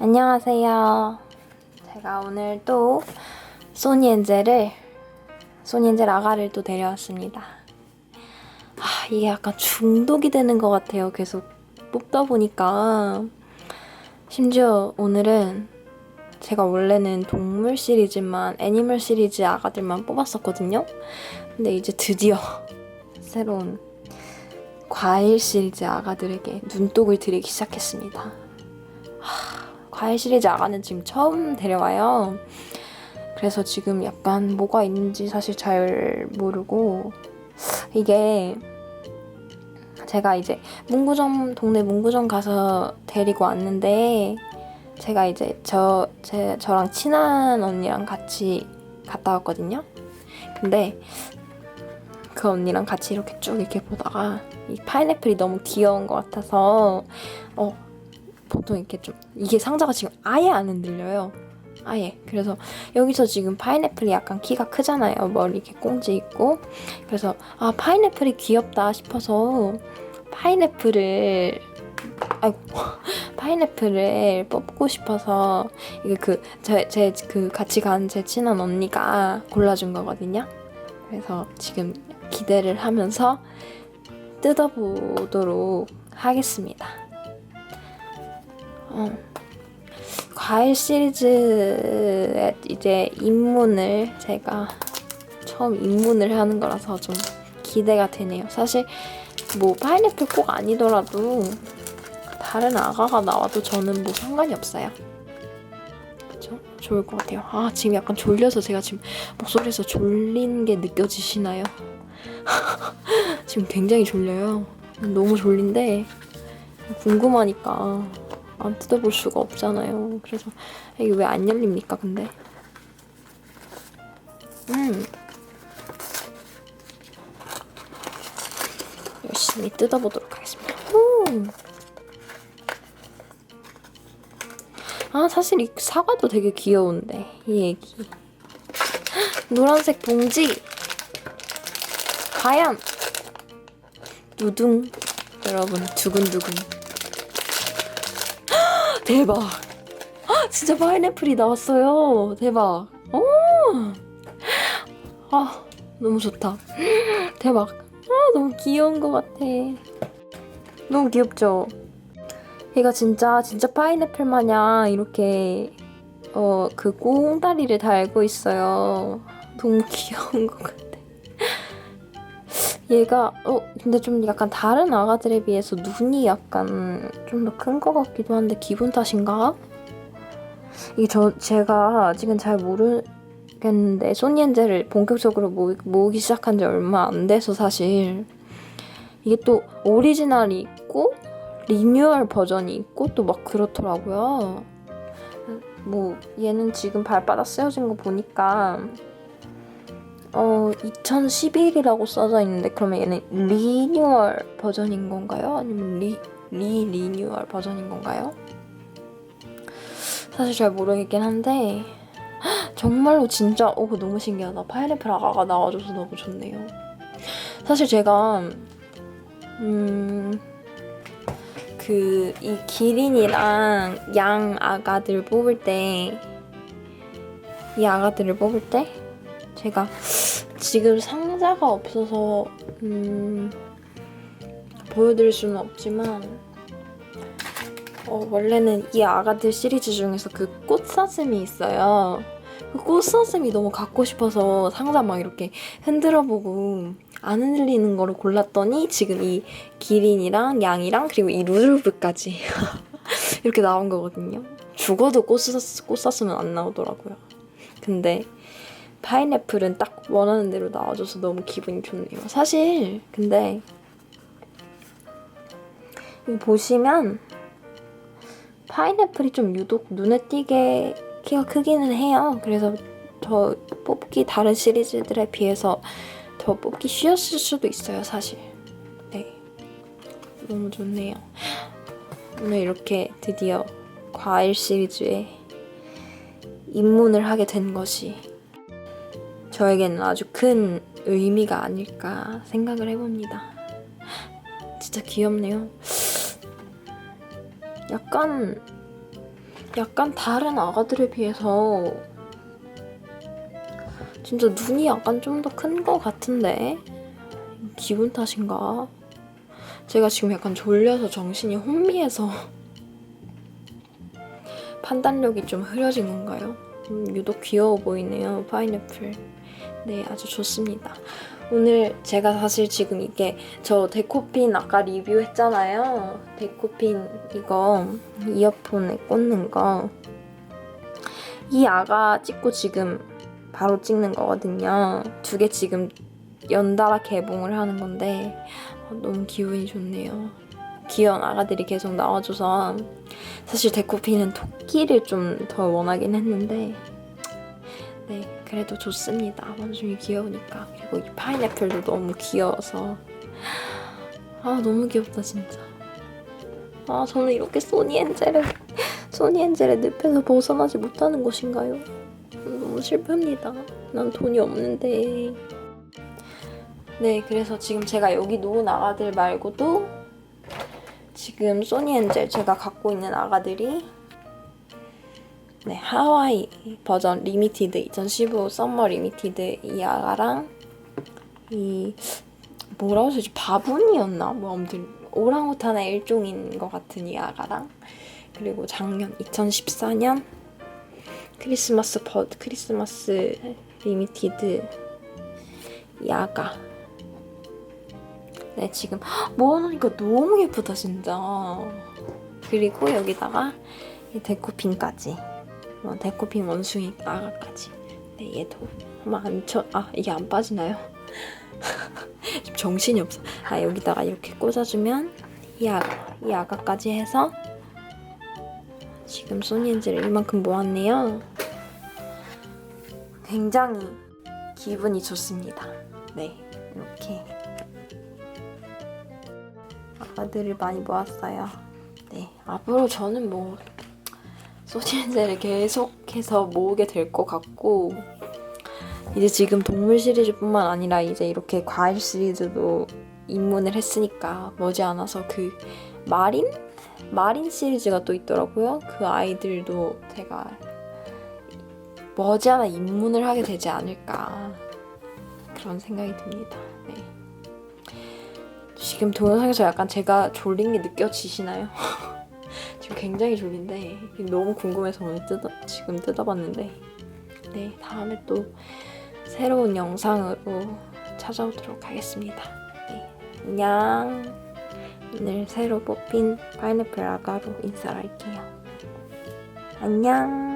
안녕하세요. 제가 오늘 또 소니 엔젤을 소니 엔젤 아가를 또 데려왔습니다. 아 이게 약간 중독이 되는 것 같아요. 계속 뽑다 보니까 심지어 오늘은 제가 원래는 동물 시리즈만 애니멀 시리즈 아가들만 뽑았었거든요. 근데 이제 드디어 새로운 과일 시리즈 아가들에게 눈독을 들이기 시작했습니다. 하, 과일 시리즈 아가는 지금 처음 데려와요. 그래서 지금 약간 뭐가 있는지 사실 잘 모르고 이게 제가 이제 문구점 동네 문구점 가서 데리고 왔는데 제가 이제 저 제 저랑 친한 언니랑 같이 갔다 왔거든요. 근데 그 언니랑 같이 이렇게 쭉 이렇게 보다가 이 파인애플이 너무 귀여운 것 같아서 어 보통 이렇게 좀 이게 상자가 지금 아예 안 흔들려요. 아예 그래서 여기서 지금 파인애플이 약간 키가 크잖아요. 머리 이렇게 꽁지 있고 그래서 아 파인애플이 귀엽다 싶어서 파인애플을 아이고 파인애플을 뽑고 싶어서 이게 그 제 제 그 같이 간 제 친한 언니가 골라준 거거든요. 그래서 지금 기대를 하면서 뜯어보도록 하겠습니다. 어, 과일 시리즈에 이제 입문을 제가 처음 입문을 하는 거라서 좀 기대가 되네요. 사실 뭐 파인애플 꼭 아니더라도 다른 아가가 나와도 저는 뭐 상관이 없어요. 그쵸? 좋을 것 같아요. 아 지금 약간 졸려서 제가 지금 목소리에서 졸린 게 느껴지시나요? 지금 굉장히 졸려요. 너무 졸린데 궁금하니까 안 뜯어볼 수가 없잖아요. 그래서 이게 왜 안 열립니까, 근데? 음. 열심히 뜯어보도록 하겠습니다. 오. 아, 사실 이 사과도 되게 귀여운데, 이 애기. 노란색 봉지! 과연! 두둥. 여러분, 두근두근. 대박! 진짜 파인애플이 나왔어요. 대박. 오! 아, 너무 좋다. 대박. 아, 너무 귀여운 것 같아. 너무 귀엽죠? 얘가 진짜, 진짜 파인애플 마냥 이렇게, 어, 그 꽁다리를 달고 있어요. 너무 귀여운 것 같아. 얘가, 어, 근데 좀 약간 다른 아가들에 비해서 눈이 약간 좀 더 큰 것 같기도 한데 기분 탓인가? 이게 저, 제가 아직은 잘 모르겠는데, 소니엔젤을 본격적으로 모, 모으기 시작한 지 얼마 안 돼서 사실. 이게 또 오리지널이 있고, 리뉴얼 버전이 있고, 또 막 그렇더라고요. 뭐, 얘는 지금 발바닥 쓰여진 거 보니까, 어, 2011이라고 써져 있는데, 그러면 얘는 리뉴얼 버전인 건가요? 아니면 리, 리, 리뉴얼 버전인 건가요? 사실 잘 모르겠긴 한데 정말로 진짜 어 그거 너무 신기하다 파인애플 아가가 나와줘서 너무 좋네요 사실 제가 음 그 이 기린이랑 양 아가들 뽑을 때 이 아가들을 뽑을 때 제가 지금 상자가 없어서 음 보여드릴 수는 없지만 어, 원래는 이 아가들 시리즈 중에서 그 꽃사슴이 있어요. 그 꽃사슴이 너무 갖고 싶어서 상자 막 이렇게 흔들어 보고 안 흔들리는 거를 골랐더니 지금 이 기린이랑 양이랑 그리고 이 루드르브까지 이렇게 나온 거거든요. 죽어도 꽃사슴, 꽃사슴은 안 나오더라고요. 근데 파인애플은 딱 원하는 대로 나와줘서 너무 기분이 좋네요. 사실 근데 보시면 파인애플이 좀 유독 눈에 띄게 키가 크기는 해요. 그래서 더 뽑기 다른 시리즈들에 비해서 더 뽑기 쉬웠을 수도 있어요, 사실. 네. 너무 좋네요. 오늘 이렇게 드디어 과일 시리즈에 입문을 하게 된 것이 저에게는 아주 큰 의미가 아닐까 생각을 해봅니다. 진짜 귀엽네요. 약간 약간 다른 아가들에 비해서 진짜 눈이 약간 좀 더 큰 것 같은데 기분 탓인가? 제가 지금 약간 졸려서 정신이 혼미해서 판단력이 좀 흐려진 건가요? 음, 유독 귀여워 보이네요 파인애플 네 아주 좋습니다 오늘 제가 사실 지금 이게 저 데코핀 아까 리뷰했잖아요 데코핀 이거 이어폰에 꽂는 거 이 아가 찍고 지금 바로 찍는 거거든요. 두 개 지금 연달아 개봉을 하는 건데 어, 너무 기분이 좋네요. 귀여운 아가들이 계속 나와줘서 사실 데코피는 토끼를 좀 더 원하긴 했는데 네 그래도 좋습니다. 원숭이 귀여우니까 그리고 이 파인애플도 너무 귀여워서 아 너무 귀엽다 진짜. 아 저는 이렇게 소니 엔젤을 소니 엔젤의 늪에서 벗어나지 못하는 것인가요? 너무 슬픕니다. 난 돈이 없는데. 네, 그래서 지금 제가 여기 놓은 아가들 말고도 지금 소니 엔젤 제가 갖고 있는 아가들이 네, 하와이 버전 리미티드 2015 썸머 리미티드 이 아가랑 이 뭐라고 해야지 바분이었나? 뭐 아무튼 오랑우탄의 일종인 것 같은 이 아가랑 그리고 작년 2014년 크리스마스 버드 크리스마스 리미티드 야가 네 지금 모아놓으니까 너무 예쁘다 진짜 그리고 여기다가 이 데코핀까지 어, 데코핀 원숭이 아가까지 네 얘도 한번 안쳐 아 이게 안 빠지나요? 지금 정신이 없어 아 여기다가 이렇게 꽂아주면 이 아가 이 아가까지 해서 지금 소니엔즈를 이만큼 모았네요. 굉장히 기분이 좋습니다. 네, 이렇게 아가들을 많이 모았어요. 네, 앞으로 저는 뭐 소니엔즈를 계속해서 모으게 될 것 같고 이제 지금 동물 시리즈뿐만 아니라 이제 이렇게 과일 시리즈도 입문을 했으니까 머지않아서 그 마린 마린 시리즈가 또 있더라고요. 그 아이들도 제가 머지않아 입문을 하게 되지 않을까 그런 생각이 듭니다. 네. 지금 동영상에서 약간 제가 졸린 게 느껴지시나요? 지금 굉장히 졸린데 너무 궁금해서 오늘 뜯어, 지금 뜯어봤는데 네 다음에 또 새로운 영상으로 찾아오도록 하겠습니다. 네, 안녕. 오늘 새로 뽑힌 파인애플 아가로 인사할게요. 안녕.